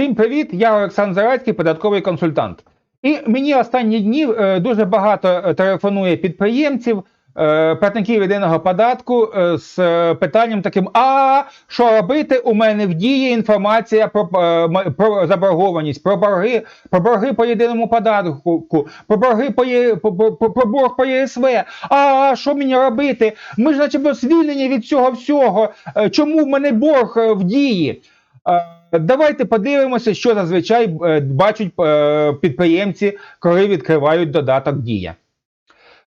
Всім привіт! Я Олександр Зарацький, податковий консультант. І мені останні дні е, дуже багато е, телефонує підприємців, е, платників єдиного податку з питанням таким: а що робити? У мене в дії інформація про, про заборгованість, про борги, про борги по єдиному податку, про борги по, Є- по- про борг по ЄСВ. А що мені робити? Ми ж начебто звільнені від цього всього. Чому в мене борг в дії? Давайте подивимося, що зазвичай е, бачать е, підприємці, коли відкривають додаток Дія.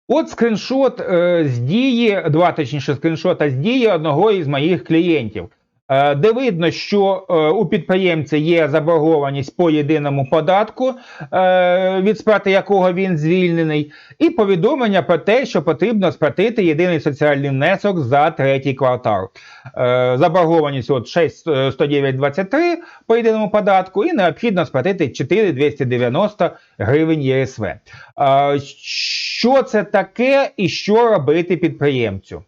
От скріншот е, з дії, два точніше скріншота з дії одного із моїх клієнтів, де видно, що е, у підприємця є заборгованість по єдиному податку, е, від сплати якого він звільнений, і повідомлення про те, що потрібно сплатити єдиний соціальний внесок за третій квартал. Е, заборгованість от 6,109,23 по єдиному податку, і необхідно сплатити 4,290 гривень ЄСВ. Е, Що це таке і що робити підприємцю?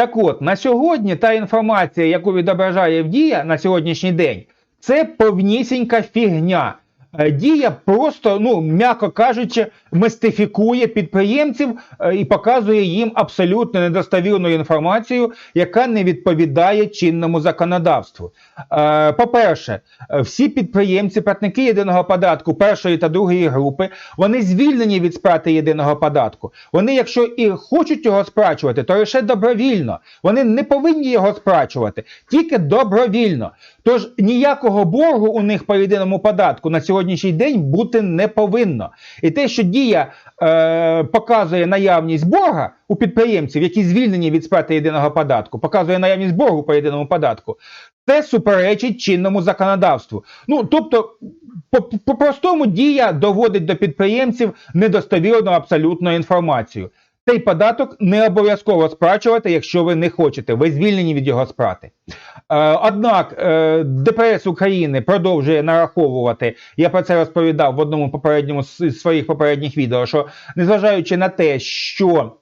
Так от, на сьогодні та інформація, яку відображає Дія на сьогоднішній день, це повнісінька фігня. Е, Дія просто, ну м'яко кажучи, мистифікує підприємців е, і показує їм абсолютно недостовірну інформацію, яка не відповідає чинному законодавству. Е, По-перше, всі підприємці, платники єдиного податку першої та другої групи, вони звільнені від сплати єдиного податку. Вони, якщо і хочуть його сплачувати, то лише добровільно. Вони не повинні його сплачувати, тільки добровільно. Тож ніякого боргу у них по єдиному податку на сьогоднішній день бути не повинно. І те, що дія е, показує наявність борга у підприємців, які звільнені від сплати єдиного податку, показує наявність боргу по єдиному податку, це суперечить чинному законодавству. Ну тобто, по- по-простому дія доводить до підприємців недостовірну абсолютно інформацію. Цей податок не обов'язково сплачувати, якщо ви не хочете. Ви звільнені від його сплати. Е, Однак е, ДПС України продовжує нараховувати. Я про це розповідав в одному попередньому з своїх попередніх відео. Що незважаючи на те, що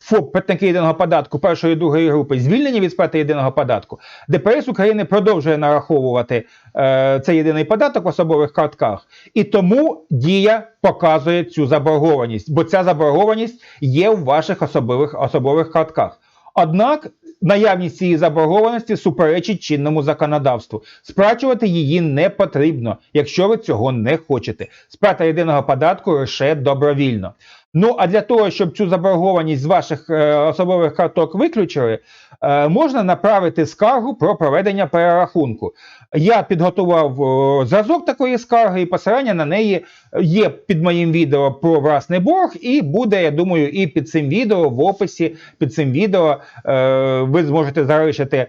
ФОП платники єдиного податку першої і другої групи звільнені від сплати єдиного податку, ДПС України продовжує нараховувати е, цей єдиний податок в особових картках, і тому дія показує цю заборгованість, бо ця заборгованість є в ваших особових особових картках. Однак наявність цієї заборгованості суперечить чинному законодавству. Сплачувати її не потрібно, якщо ви цього не хочете. Сплата єдиного податку лише добровільно. Ну а для того, щоб цю заборгованість з ваших е, особових карток виключили, е, можна направити скаргу про проведення перерахунку. Я підготував е, зразок такої скарги, і посилання на неї є під моїм відео про власний борг, і буде, я думаю, і під цим відео в описі під цим відео е, ви зможете залишити е,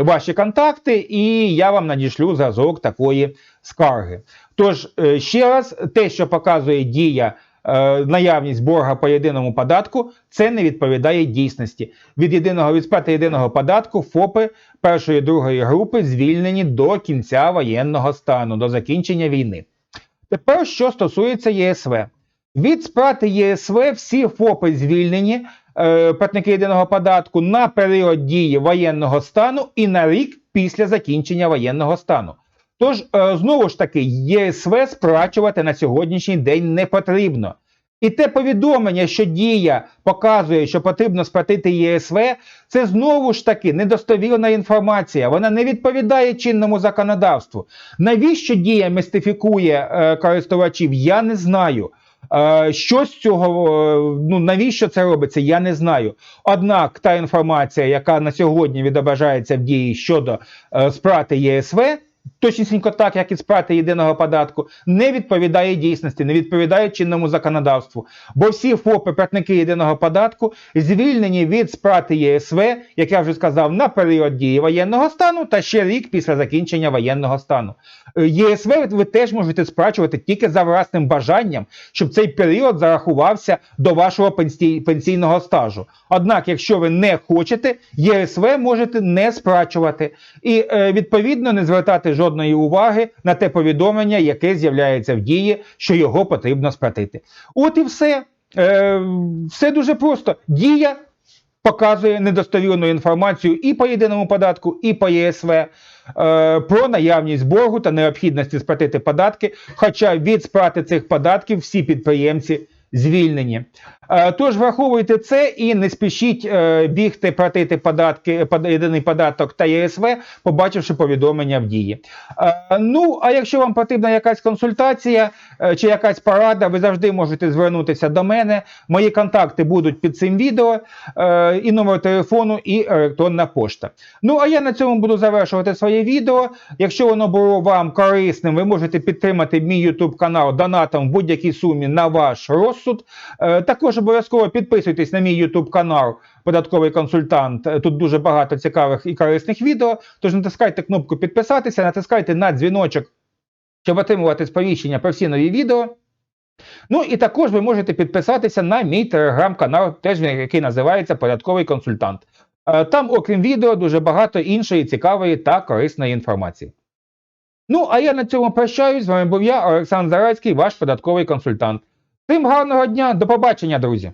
ваші контакти, і я вам надішлю зразок такої скарги. Тож, е, ще раз, те, що показує дія. Е, Наявність борга по єдиному податку це не відповідає дійсності. Від єдиного від сплати єдиного податку ФОПи першої і другої групи звільнені до кінця воєнного стану, до закінчення війни. Тепер, що стосується ЄСВ. Від сплати ЄСВ всі ФОПи звільнені, е, платники єдиного податку на період дії воєнного стану і на рік після закінчення воєнного стану. Тож, е, знову ж таки, ЄСВ сплачувати на сьогоднішній день не потрібно. І те повідомлення, що дія показує, що потрібно сплатити ЄСВ, це знову ж таки недостовірна інформація. Вона не відповідає чинному законодавству. Навіщо дія містифікує е, користувачів? Я не знаю. Е, Що з цього, е, ну навіщо це робиться, я не знаю. Однак та інформація, яка на сьогодні відображається в дії щодо е, сплати ЄСВ, точнісінько так, як і сплати єдиного податку, не відповідає дійсності, не відповідає чинному законодавству. Бо всі ФОПи, платники єдиного податку, звільнені від сплати ЄСВ, як я вже сказав, на період дії воєнного стану та ще рік після закінчення воєнного стану. Е, ЄСВ ви теж можете сплачувати тільки за власним бажанням, щоб цей період зарахувався до вашого пенсійного стажу. Однак, якщо ви не хочете, ЄСВ можете не сплачувати і е, відповідно не звертати жодної уваги на те повідомлення, яке з'являється в дії, що його потрібно сплатити. От і все. Е, все дуже просто. Дія показує недостовірну інформацію і по єдиному податку, і по ЄСВ е, про наявність боргу та необхідності сплатити податки. Хоча від сплати цих податків всі підприємці звільнені. Е, Тож враховуйте це і не спішіть е, бігти платити податки, єдиний податок та ЄСВ, побачивши повідомлення в дії. Е, Ну, а якщо вам потрібна якась консультація чи якась порада, ви завжди можете звернутися до мене. Мої контакти будуть під цим відео, і номер телефону, і електронна пошта. Ну, а я на цьому буду завершувати своє відео. Якщо воно було вам корисним, ви можете підтримати мій YouTube канал донатом в будь-якій сумі на ваш розсуд. Також обов'язково підписуйтесь на мій YouTube канал Податковий консультант. Тут дуже багато цікавих і корисних відео. Тож натискайте кнопку підписатися, натискайте на дзвіночок, щоб отримувати сповіщення про всі нові відео. Ну і також ви можете підписатися на мій телеграм-канал, теж який називається Податковий консультант. Е, Там, окрім відео, дуже багато іншої цікавої та корисної інформації. Ну, а я на цьому прощаюсь. З вами був я, Олександр Зарацький, ваш податковий консультант. Всім гарного дня, до побачення, друзі!